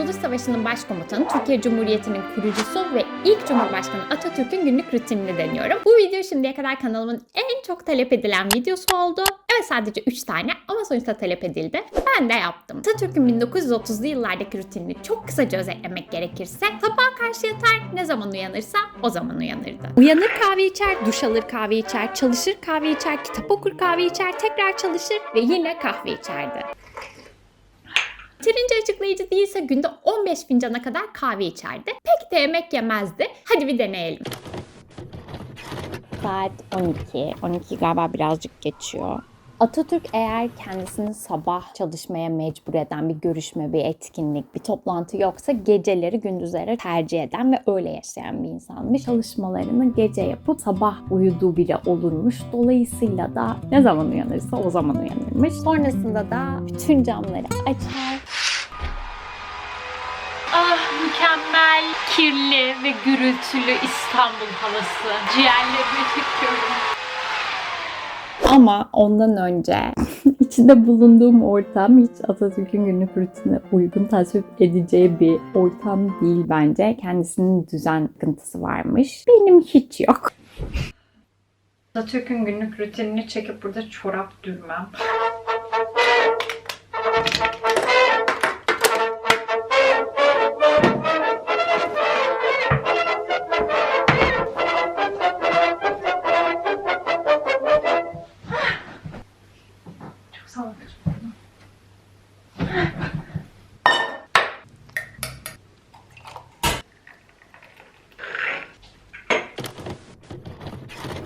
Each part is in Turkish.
Kurtuluş Savaşı'nın başkomutanı, Türkiye Cumhuriyeti'nin kurucusu ve ilk Cumhurbaşkanı Atatürk'ün günlük rutinini deniyorum. Bu video şimdiye kadar kanalımın en çok talep edilen videosu oldu. Evet sadece 3 tane ama sonuçta talep edildi. Ben de yaptım. Atatürk'ün 1930'lu yıllardaki rutinini çok kısaca özetlemek gerekirse sabah karşı yatar, ne zaman uyanırsa o zaman uyanırdı. Uyanır kahve içer, duş alır kahve içer, çalışır kahve içer, kitap okur kahve içer, tekrar çalışır ve yine kahve içerdi. Açıklayıcı değilse günde 15 fincana kadar kahve içerdi. Pek de yemek yemezdi. Hadi bir deneyelim. Saat 12. 12 galiba birazcık geçiyor. Atatürk eğer kendisini sabah çalışmaya mecbur eden bir görüşme, bir etkinlik, bir toplantı yoksa geceleri gündüzlere tercih eden ve öyle yaşayan bir insanmış. Çalışmalarını gece yapıp sabah uyuduğu bile olurmuş. Dolayısıyla da ne zaman uyanırsa o zaman uyanırmış. Sonrasında da bütün camları açar, mükemmel, kirli ve gürültülü İstanbul havası. Ciğerlerime çekiyorum. Ama ondan önce içinde bulunduğum ortam hiç Atatürk'ün günlük rutinine uygun tasvip edeceği bir ortam değil bence. Kendisinin düzen sıkıntısı varmış. Benim hiç yok. Atatürk'ün günlük rutinini çekip burada çorap dürmem.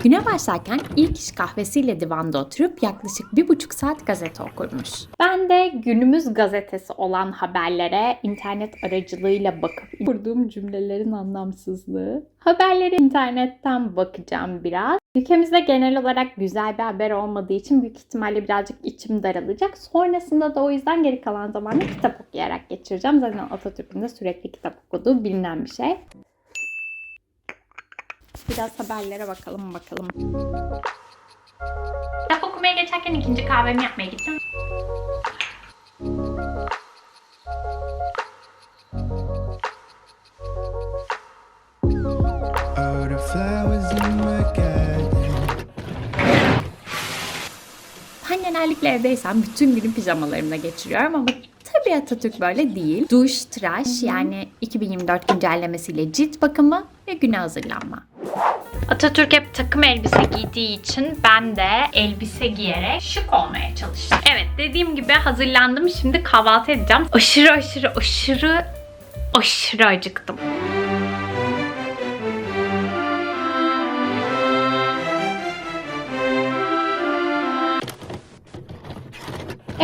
Güne başlarken ilk iş kahvesiyle divanda oturup yaklaşık bir buçuk saat gazete okurmuş. Ben de günümüz gazetesi olan haberlere internet aracılığıyla bakıp kurduğum cümlelerin anlamsızlığı. Haberleri internetten bakacağım biraz. Ülkemizde genel olarak güzel bir haber olmadığı için büyük ihtimalle birazcık içim daralacak. Sonrasında da o yüzden geri kalan zamanı kitap okuyarak geçireceğim. Zaten Atatürk'ün de sürekli kitap okuduğu bilinen bir şey. Biraz haberlere bakalım bakalım. Kitap okumaya geçerken ikinci kahvemi yapmaya gittim. All the flowers in my garden. Ben genellikle evdeysem bütün günü pijamalarımla geçiriyorum ama tabii Atatürk böyle değil. Duş, tıraş yani 2024 güncellemesiyle cilt bakımı ve güne hazırlanma. Atatürk hep takım elbise giydiği için ben de elbise giyerek şık olmaya çalıştım. Evet dediğim gibi hazırlandım. Şimdi kahvaltı edeceğim. Aşırı aşırı aşırı aşırı acıktım.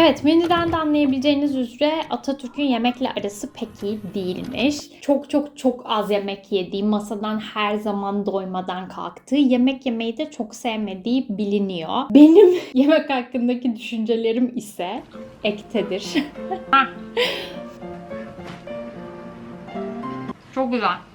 Evet menüden de anlayabileceğiniz üzere Atatürk'ün yemekle arası pek iyi değilmiş. Çok çok çok az yemek yediği, masadan her zaman doymadan kalktığı, yemek yemeyi de çok sevmediği biliniyor. Benim yemek hakkındaki düşüncelerim ise ektedir. Çok güzel.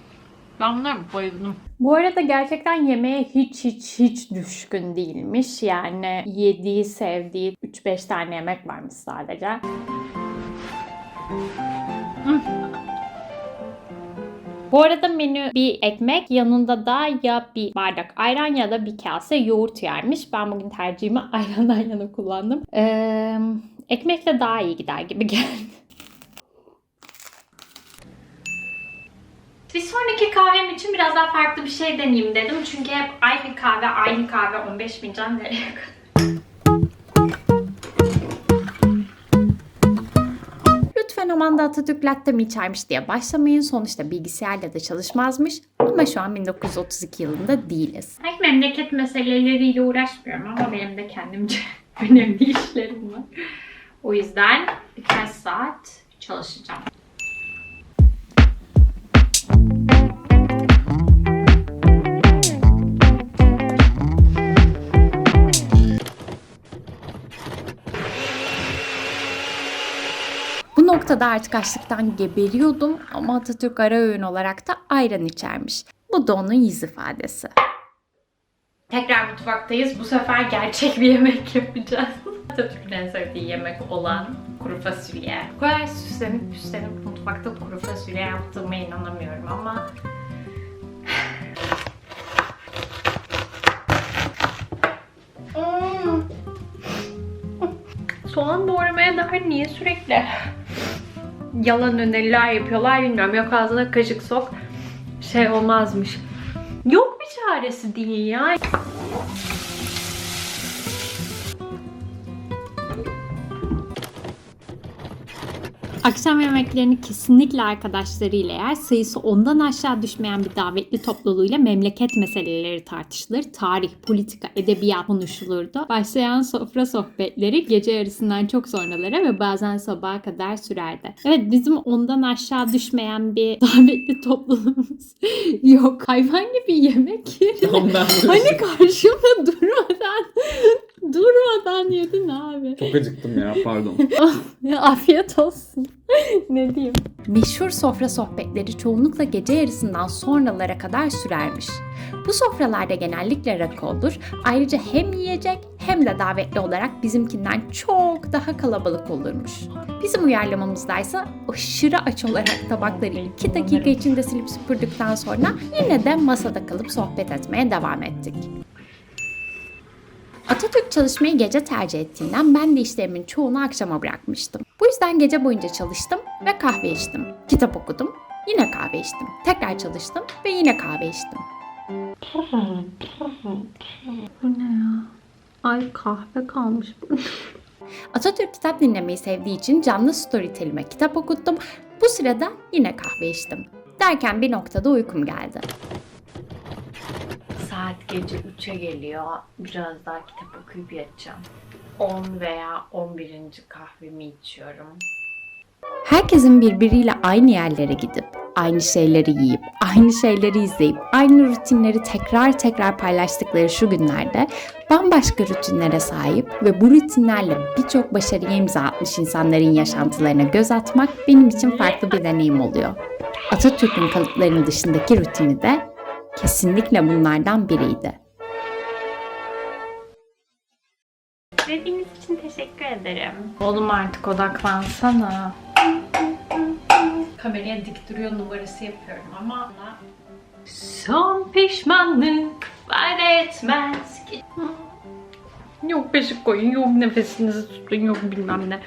Ben buna bayıldım. Bu arada gerçekten yemeğe hiç hiç hiç düşkün değilmiş. Yani yediği, sevdiği 3-5 tane yemek varmış sadece. Bu arada menü bir ekmek yanında da ya bir bardak ayran ya da bir kase yoğurt yermiş. Ben bugün tercihimi ayrandan yana kullandım. Ee, ekmekle daha iyi gider gibi geldi. Bir sonraki kahvem için biraz daha farklı bir şey deneyeyim dedim. Çünkü hep aynı kahve, aynı kahve 15 fincan nereye kadar? Lütfen aman da Atatürk latte mi içermiş diye başlamayın. Sonuçta bilgisayarla da çalışmazmış. Ama şu an 1932 yılında değiliz. Pek memleket meseleleriyle uğraşmıyorum ama benim de kendimce önemli işlerim var. O yüzden birkaç saat çalışacağım. Noktada artık açlıktan geberiyordum ama Atatürk ara öğün olarak da ayran içermiş. Bu da onun yüz ifadesi. Tekrar mutfaktayız. Bu sefer gerçek bir yemek yapacağız. Atatürk'ün en sevdiği yemek olan kuru fasulye. Bu kadar süslenip püslenip mutfakta kuru fasulye yaptığıma inanamıyorum ama Hmm. Soğan doğramaya dair niye sürekli yalan öneriler yapıyorlar bilmiyorum. Yok ağzına kaşık sok şey olmazmış. Yok bir çaresi değil ya. Akşam yemeklerini kesinlikle arkadaşlarıyla yer. Sayısı ondan aşağı düşmeyen bir davetli topluluğuyla memleket meseleleri tartışılır. Tarih, politika, edebiyat konuşulurdu. Başlayan sofra sohbetleri gece yarısından çok sonralara ve bazen sabaha kadar sürerdi. Evet bizim ondan aşağı düşmeyen bir davetli topluluğumuz yok. Hayvan gibi yemek yeriz. Ondan Hani karşımda durmadan durmadan yedin abi. Çok acıktım ya pardon. Afiyet olsun. ne diyeyim? Meşhur sofra sohbetleri çoğunlukla gece yarısından sonralara kadar sürermiş. Bu sofralarda genellikle rakı olur. Ayrıca hem yiyecek hem de davetli olarak bizimkinden çok daha kalabalık olurmuş. Bizim uyarlamamızdaysa aşırı aç olarak tabakları 2 dakika içinde silip süpürdükten sonra yine de masada kalıp sohbet etmeye devam ettik. Atatürk çalışmayı gece tercih ettiğinden ben de işlerimin çoğunu akşama bırakmıştım. Yüzden gece boyunca çalıştım ve kahve içtim. Kitap okudum, yine kahve içtim. Tekrar çalıştım ve yine kahve içtim. Bu ne ya? Ay kahve kalmış. Atatürk kitap dinlemeyi sevdiği için canlı storytellime kitap okuttum. Bu sırada yine kahve içtim. Derken bir noktada uykum geldi. Saat gece 3'e geliyor. Biraz daha kitap okuyup yatacağım. 10 veya 11. kahvemi içiyorum. Herkesin birbiriyle aynı yerlere gidip, aynı şeyleri yiyip, aynı şeyleri izleyip, aynı rutinleri tekrar tekrar paylaştıkları şu günlerde bambaşka rutinlere sahip ve bu rutinlerle birçok başarıya imza atmış insanların yaşantılarına göz atmak benim için farklı bir deneyim oluyor. Atatürk'ün kalıplarının dışındaki rutini de kesinlikle bunlardan biriydi. Teşekkür ederim. Oğlum artık odaklansana. Kameraya dik duruyor numarası yapıyorum ama son pişmanlık fayda etmez ki. Yok beşik koyun, yok nefesinizi tutun, yok bilmem ne.